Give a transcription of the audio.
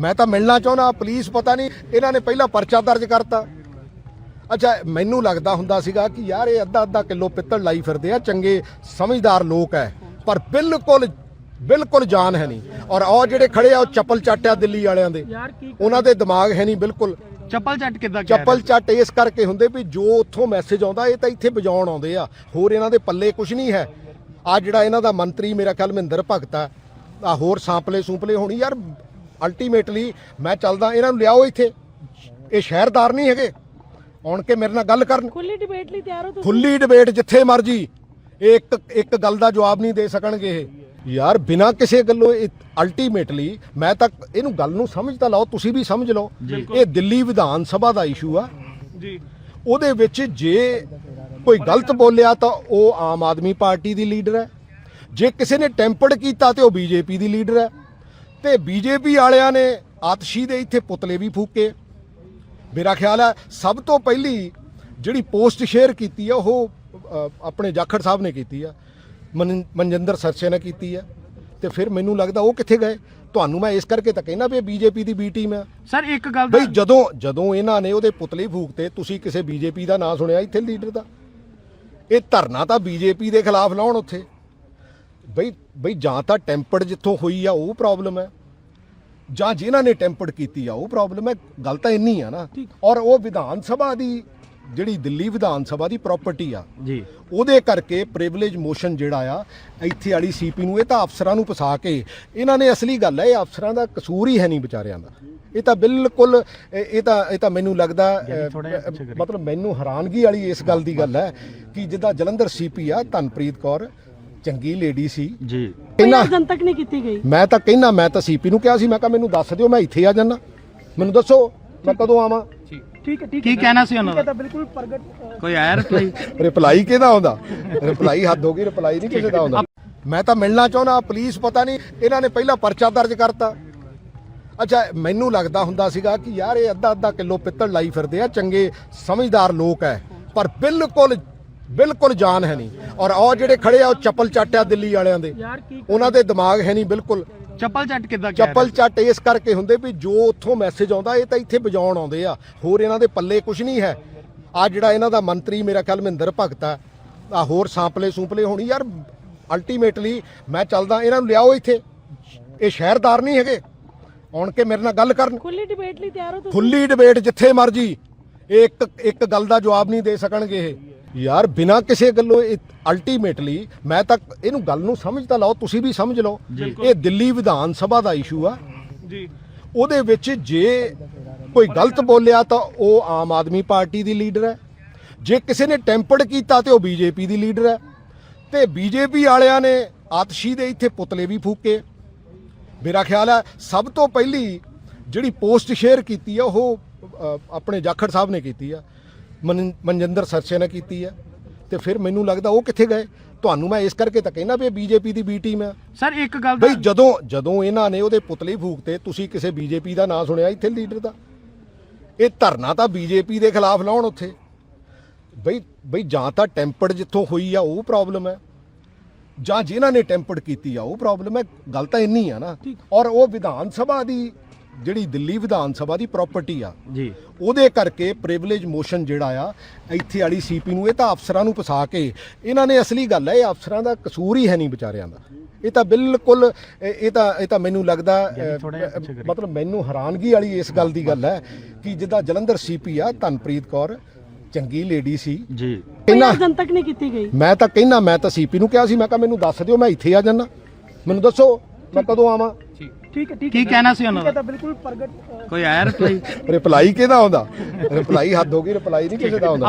ਮੈਂ ਤਾਂ ਮਿਲਣਾ ਚਾਹੁੰਦਾ ਪੁਲਿਸ ਪਤਾ ਨਹੀਂ ਇਹਨਾਂ ਨੇ ਪਹਿਲਾਂ ਪਰਚਾ ਦਰਜ ਕਰਤਾ। ਅੱਛਾ ਮੈਨੂੰ ਲੱਗਦਾ ਹੁੰਦਾ ਸੀਗਾ ਕਿ ਯਾਰ ਇਹ ਅੱਧਾ ਅੱਧਾ ਕਿਲੋ ਪਿੱਤਲ ਲਾਈ ਫਿਰਦੇ ਆ ਚੰਗੇ ਸਮਝਦਾਰ ਲੋਕ ਐ। ਪਰ ਬਿਲਕੁਲ ਬਿਲਕੁਲ ਜਾਨ ਹੈ ਨਹੀਂ। ਔਰ ਉਹ ਜਿਹੜੇ ਖੜੇ ਆ ਉਹ ਚੱਪਲ ਚਾਟਿਆ ਦਿੱਲੀ ਵਾਲਿਆਂ ਦੇ। ਉਹਨਾਂ ਦੇ ਦਿਮਾਗ ਹੈ ਨਹੀਂ ਬਿਲਕੁਲ। ਚੱਪਲ ਚੱਟ ਕਿੱਦਾਂ ਚੱਪਲ ਚੱਟ ਇਸ ਕਰਕੇ ਹੁੰਦੇ ਵੀ ਜੋ ਉੱਥੋਂ ਮੈਸੇਜ ਆਉਂਦਾ ਇਹ ਤਾਂ ਇੱਥੇ ਵਜਾਉਣ ਆਉਂਦੇ ਆ। ਹੋਰ ਇਹਨਾਂ ਦੇ ਪੱਲੇ ਕੁਝ ਨਹੀਂ ਹੈ। ਆ ਜਿਹੜਾ ਇਹਨਾਂ ਦਾ ਮੰਤਰੀ ਮੇਰਾ ਖਿਆਲ ਮਹਿੰਦਰ ਭਗਤ ਆ ਆ ਹੋਰ ਸਾਂਪਲੇ ਸੂਪਲੇ ਹੋਣੀ। ਯਾਰ ਅਲਟੀਮੇਟਲੀ ਮੈਂ ਚੱਲਦਾ ਇਹਨਾਂ ਨੂੰ ਲਿਆਓ ਇੱਥੇ। ਇਹ ਸ਼ਹਿਰਦਾਰ ਨਹੀਂ ਹੈਗੇ। ਆਉਣ ਕੇ ਮੇਰੇ ਨਾਲ ਗੱਲ ਕਰਨ। ਖੁੱਲੀ ਡਿਬੇਟ ਲਈ ਤਿਆਰ ਹੋ ਤੁਸੀਂ? ਖੁੱਲੀ ਡਿਬੇਟ ਜਿੱਥੇ ਮਰਜ਼ੀ। ਇੱਕ ਇੱਕ ਗੱਲ ਦਾ ਜਵਾਬ ਨਹੀਂ ਦੇ ਸਕਣਗੇ ਇਹ। ਯਾਰ ਬਿਨਾਂ ਕਿਸੇ ਗੱਲੋਂ ਅਲਟੀਮੇਟਲੀ ਮੈਂ ਤਾਂ ਇਹਨੂੰ ਗੱਲ ਨੂੰ ਸਮਝ ਤਾਂ ਲਓ ਤੁਸੀਂ ਵੀ ਸਮਝ ਲਓ। ਇਹ ਦਿੱਲੀ ਵਿਧਾਨ ਸਭਾ ਦਾ ਇਸ਼ੂ ਆ। ਜੀ। ਉਹਦੇ ਵਿੱਚ ਜੇ ਕੋਈ ਗਲਤ ਬੋਲਿਆ ਤਾਂ ਉਹ ਆਮ ਆਦਮੀ ਪਾਰਟੀ ਦੀ ਲੀਡਰ ਹੈ। ਜੇ ਕਿਸੇ ਨੇ ਟੈਂਪਰਡ ਕੀਤਾ ਤੇ ਉਹ ਬੀਜੇਪੀ ਦੀ ਲੀਡਰ ਹੈ। ਤੇ ਬੀਜੇਪੀ ਵਾਲਿਆਂ ਨੇ ਆਤਸ਼ੀ ਦੇ ਇੱਥੇ ਪੁਤਲੇ ਵੀ ਫੂਕੇ। ਮੇਰਾ ਖਿਆਲ ਹੈ ਸਭ ਤੋਂ ਪਹਿਲੀ ਜਿਹੜੀ ਪੋਸਟ ਸ਼ੇਅਰ ਕੀਤੀ ਆ ਉਹ ਆਪਣੇ ਜਾਖੜ ਸਾਹਿਬ ਨੇ ਕੀਤੀ ਆ। ਮਨ- ਮਨਜਿੰਦਰ ਸਰਸੇ ਨੇ ਕੀਤੀ ਆ। ਤੇ ਫਿਰ ਮੈਨੂੰ ਲੱਗਦਾ ਉਹ ਕਿੱਥੇ ਗਏ? ਤੁਹਾਨੂੰ ਮੈਂ ਇਸ ਕਰਕੇ ਤਾਂ ਕਹਿਣਾ ਵੀ ਬੀਜੇਪੀ ਦੀ ਬੀ ਟੀਮ ਆ। ਸਰ ਇੱਕ ਗੱਲ ਬਈ ਜਦੋਂ ਜਦੋਂ ਇਹਨਾਂ ਨੇ ਉਹਦੇ ਪੁਤਲੇ ਫੂਕਤੇ ਤੁਸੀਂ ਕਿਸੇ ਬੀਜੇਪੀ ਦਾ ਨਾਂ ਸੁਣਿਆ ਇੱਥੇ ਲੀਡਰ ਦਾ? ਇਹ ਧਰਨਾ ਤਾਂ ਬੀਜੇਪੀ ਦੇ ਖਿਲਾਫ ਲਾਉਣ ਉੱਥੇ। ਬਈ ਬਈ ਜਾਂ ਤਾਂ ਟੈਂਪਰਡ ਜਿੱਥੋਂ ਹੋਈ ਆ ਉਹ ਪ੍ਰੋਬਲਮ ਹੈ। ਜਾਂ ਜਿਨ੍ਹਾਂ ਨੇ ਟੈਂਪਰਡ ਕੀਤੀ ਆ ਉਹ ਪ੍ਰੋਬਲਮ ਹੈ। ਗੱਲ ਤਾਂ ਇੰਨੀ ਆ ਨਾ। ਔਰ ਉਹ ਵਿਧਾਨ ਸਭਾ ਦੀ ਜਿਹੜੀ ਦਿੱਲੀ ਵਿਧਾਨ ਸਭਾ ਦੀ ਪ੍ਰਾਪਰਟੀ ਆ ਜੀ। ਉਹਦੇ ਕਰਕੇ ਪ੍ਰਿਵਿਲੇਜ ਮੋਸ਼ਨ ਜਿਹੜਾ ਆ ਇੱਥੇ ਵਾਲੀ ਸੀਪੀ ਨੂੰ ਇਹ ਤਾਂ ਅਫਸਰਾਂ ਨੂੰ ਫਸਾ ਕੇ ਇਹਨਾਂ ਨੇ ਅਸਲੀ ਗੱਲ ਹੈ ਇਹ ਅਫਸਰਾਂ ਦਾ ਕਸੂਰ ਹੀ ਹੈ ਨਹੀਂ ਵਿਚਾਰਿਆਂ ਦਾ। ਇਹ ਤਾਂ ਬਿਲਕੁਲ ਇਹ ਤਾਂ ਇਹ ਤਾਂ ਮੈਨੂੰ ਲੱਗਦਾ। ਮਤਲਬ ਮੈਨੂੰ ਹੈਰਾਨਗੀ ਵਾਲੀ ਇਸ ਗੱਲ ਦੀ ਗੱਲ ਹੈ ਕਿ ਜਿੱਦਾਂ ਜਲੰਧਰ ਸੀਪੀ ਆ ਧਨਪ੍ਰੀਤ ਕੌਰ ਚੰਗੀ ਲੇਡੀ ਸੀ। ਜੀ। ਕੋਈ ਜਨਤਕ ਨਹੀਂ ਕੀਤੀ ਗਈ। ਮੈਂ ਤਾਂ ਕਹਿਣਾ ਮੈਂ ਤਾਂ ਸੀਪੀ ਨੂੰ ਕਿਹਾ ਸੀ ਮੈਂ ਕਿਹਾ ਮੈਨੂੰ ਦੱਸ ਦਿਓ ਮੈਂ ਇੱਥੇ ਆ ਜਾਣਾ ਮੈਨੂੰ ਦੱਸੋ ਮੈਂ ਕਦੋਂ ਆਵਾਂ? ਠੀਕ। ਹੈ ਠੀਕ ਕੀ ਕਹਿਣਾ ਸੀ ਉਹਨਾਂ ਦਾ? ਤਾਂ ਬਿਲਕੁਲ ਪ੍ਰਗਟ ਕੋਈ ਆਇਆ ਰਿਪਲਾਈ ਰਿਪਲਾਈ ਕਿਹਦਾ ਆਉਂਦਾ? ਰਿਪਲਾਈ ਹੱਦ ਹੋ ਗਈ ਰਿਪਲਾਈ ਨਹੀਂ ਕਿਸੇ ਦਾ ਆਉਂਦਾ। ਮੈਂ ਤਾਂ ਮਿਲਣਾ ਚਾਹੁੰਦਾ ਪੁਲਿਸ ਪਤਾ ਨਹੀਂ ਇਹਨਾਂ ਨੇ ਪਹਿਲਾਂ ਪਰਚਾ ਦਰਜ ਕਰਤਾ। ਅੱਛਾ ਮੈਨੂੰ ਲੱਗਦਾ ਹੁੰਦਾ ਸੀਗਾ ਕਿ ਯਾਰ ਇਹ ਅੱਧਾ ਅੱਧਾ ਕਿਲੋ ਪਿੱਤਲ ਲਾਈ ਫਿਰਦੇ ਆ ਚੰਗੇ ਸਮਝਦਾਰ ਲੋਕ ਐ। ਪਰ ਬਿਲਕੁਲ ਬਿਲਕੁਲ ਜਾਨ ਹੈ ਨਹੀਂ। ਔਰ ਉਹ ਜਿਹੜੇ ਖੜੇ ਆ ਉਹ ਚੱਪਲ ਚਾਟਿਆ ਦਿੱਲੀ ਵਾਲਿਆਂ ਦੇ। ਉਹਨਾਂ ਦੇ ਦਿਮਾਗ ਹੈ ਨਹੀਂ ਬਿਲਕੁਲ। ਚੱਪਲ ਚੱਟ ਕਿੱਦਾਂ ਚੱਪਲ ਚੱਟ ਇਸ ਕਰਕੇ ਹੁੰਦੇ ਵੀ ਜੋ ਉੱਥੋਂ ਮੈਸੇਜ ਆਉਂਦਾ ਇਹ ਤਾਂ ਇੱਥੇ ਵਜਾਉਣ ਆਉਂਦੇ ਆ। ਹੋਰ ਇਹਨਾਂ ਦੇ ਪੱਲੇ ਕੁਝ ਨਹੀਂ ਹੈ। ਆ ਜਿਹੜਾ ਇਹਨਾਂ ਦਾ ਮੰਤਰੀ ਮੇਰਾ ਖਿਆਲ ਮਹਿੰਦਰ ਭਗਤ ਆ ਆ ਹੋਰ ਸਾਂਪਲੇ ਸੂਪਲੇ ਹੋਣੀ। ਯਾਰ ਅਲਟੀਮੇਟਲੀ ਮੈਂ ਚੱਲਦਾ ਇਹਨਾਂ ਨੂੰ ਲਿਆਓ ਇੱਥੇ। ਇਹ ਸ਼ਹਿਰਦਾਰ ਨਹੀਂ ਹੈਗੇ। ਆਉਣ ਕੇ ਮੇਰੇ ਨਾਲ ਗੱਲ ਕਰਨ। ਖੁੱਲੀ ਡਿਬੇਟ ਲਈ ਤਿਆਰ ਹੋ ਤੁਸੀਂ? ਖੁੱਲੀ ਡਿਬੇਟ ਜਿੱਥੇ ਮਰਜ਼ੀ। ਇੱਕ ਇੱਕ ਗੱਲ ਦਾ ਜਵਾਬ ਨਹੀਂ ਦੇ ਸਕਣਗੇ ਇਹ। ਯਾਰ ਬਿਨਾਂ ਕਿਸੇ ਗੱਲੋਂ ਅਲਟੀਮੇਟਲੀ ਮੈਂ ਤਾਂ ਇਹਨੂੰ ਗੱਲ ਨੂੰ ਸਮਝ ਤਾਂ ਲਓ ਤੁਸੀਂ ਵੀ ਸਮਝ ਲਓ। ਇਹ ਦਿੱਲੀ ਵਿਧਾਨ ਸਭਾ ਦਾ ਇਸ਼ੂ ਆ। ਜੀ। ਉਹਦੇ ਵਿੱਚ ਜੇ ਕੋਈ ਗਲਤ ਬੋਲਿਆ ਤਾਂ ਉਹ ਆਮ ਆਦਮੀ ਪਾਰਟੀ ਦੀ ਲੀਡਰ ਹੈ। ਜੇ ਕਿਸੇ ਨੇ ਟੈਂਪਰਡ ਕੀਤਾ ਤੇ ਉਹ ਬੀਜੇਪੀ ਦੀ ਲੀਡਰ ਹੈ। ਤੇ ਬੀਜੇਪੀ ਵਾਲਿਆਂ ਨੇ ਆਤਸ਼ੀ ਦੇ ਇੱਥੇ ਪੁਤਲੇ ਵੀ ਫੂਕੇ। ਮੇਰਾ ਖਿਆਲ ਹੈ ਸਭ ਤੋਂ ਪਹਿਲੀ ਜਿਹੜੀ ਪੋਸਟ ਸ਼ੇਅਰ ਕੀਤੀ ਆ ਉਹ ਆਪਣੇ ਜਾਖੜ ਸਾਹਿਬ ਨੇ ਕੀਤੀ ਆ। ਮਨ- ਮਨਜਿੰਦਰ ਸਰਸੇ ਨੇ ਕੀਤੀ ਆ। ਤੇ ਫਿਰ ਮੈਨੂੰ ਲੱਗਦਾ ਉਹ ਕਿੱਥੇ ਗਏ? ਤੁਹਾਨੂੰ ਮੈਂ ਇਸ ਕਰਕੇ ਤਾਂ ਕਹਿਣਾ ਵੀ ਬੀਜੇਪੀ ਦੀ ਬੀ ਟੀਮ ਆ। ਸਰ ਇੱਕ ਗੱਲ ਦਾ ਬਈ ਜਦੋਂ ਜਦੋਂ ਇਹਨਾਂ ਨੇ ਉਹਦੇ ਪੁਤਲੇ ਫੂਕਤੇ ਤੁਸੀਂ ਕਿਸੇ ਬੀਜੇਪੀ ਦਾ ਨਾਂ ਸੁਣਿਆ ਇੱਥੇ ਲੀਡਰ ਦਾ? ਇਹ ਧਰਨਾ ਤਾਂ ਬੀਜੇਪੀ ਦੇ ਖਿਲਾਫ ਲਾਉਣ ਉੱਥੇ। ਬਈ ਬਈ ਜਾਂ ਤਾਂ ਟੈਂਪਰਡ ਜਿੱਥੋਂ ਹੋਈ ਆ ਉਹ ਪ੍ਰੋਬਲਮ ਹੈ। ਜਾਂ ਜਿਨ੍ਹਾਂ ਨੇ ਟੈਂਪਰਡ ਕੀਤੀ ਆ ਉਹ ਪ੍ਰੋਬਲਮ ਹੈ। ਗੱਲ ਤਾਂ ਇੰਨੀ ਆ ਨਾ। ਔਰ ਉਹ ਵਿਧਾਨ ਸਭਾ ਦੀ ਜਿਹੜੀ ਦਿੱਲੀ ਵਿਧਾਨ ਸਭਾ ਦੀ ਪ੍ਰਾਪਰਟੀ ਆ ਜੀ। ਉਹਦੇ ਕਰਕੇ ਪ੍ਰਿਵਿਲੇਜ ਮੋਸ਼ਨ ਜਿਹੜਾ ਆ ਇੱਥੇ ਵਾਲੀ ਸੀਪੀ ਨੂੰ ਇਹ ਤਾਂ ਅਫਸਰਾਂ ਨੂੰ ਫਸਾ ਕੇ ਇਹਨਾਂ ਨੇ ਅਸਲੀ ਗੱਲ ਹੈ ਇਹ ਅਫਸਰਾਂ ਦਾ ਕਸੂਰ ਹੀ ਹੈ ਨਹੀਂ ਵਿਚਾਰਿਆਂ ਦਾ। ਇਹ ਤਾਂ ਬਿਲਕੁਲ ਇਹ ਤਾਂ ਇਹ ਤਾਂ ਮੈਨੂੰ ਲੱਗਦਾ। ਮਤਲਬ ਮੈਨੂੰ ਹੈਰਾਨਗੀ ਵਾਲੀ ਇਸ ਗੱਲ ਦੀ ਗੱਲ ਹੈ ਕਿ ਜਿੱਦਾਂ ਜਲੰਧਰ ਸੀਪੀ ਆ ਧਨਪ੍ਰੀਤ ਕੌਰ ਚੰਗੀ ਲੇਡੀ ਸੀ। ਜੀ। ਇਹਨਾਂ ਜਨਤਕ ਨਹੀਂ ਕੀਤੀ ਗਈ। ਮੈਂ ਤਾਂ ਕਹਿਣਾ ਮੈਂ ਤਾਂ ਸੀਪੀ ਨੂੰ ਕਿਹਾ ਸੀ ਮੈਂ ਕਿਹਾ ਮੈਨੂੰ ਦੱਸ ਦਿਓ ਮੈਂ ਇੱਥੇ ਆ ਜਾਣਾ ਮੈਨੂੰ ਦੱਸੋ ਮੈਂ ਕਦੋਂ ਆਵਾਂ? ਠੀਕ। ਹੈ ਠੀਕ ਕੀ ਕਹਿਣਾ ਸੀ ਉਹਨਾਂ ਦਾ? ਤਾਂ ਬਿਲਕੁਲ ਪ੍ਰਗਟ ਕੋਈ ਆਇਆ ਰਿਪਲਾਈ ਰਿਪਲਾਈ ਕਿਹਦਾ ਆਉਂਦਾ? ਰਿਪਲਾਈ ਹੱਦ ਹੋ ਗਈ ਰਿਪਲਾਈ ਨਹੀਂ ਕਿਸੇ ਦਾ ਆਉਂਦਾ।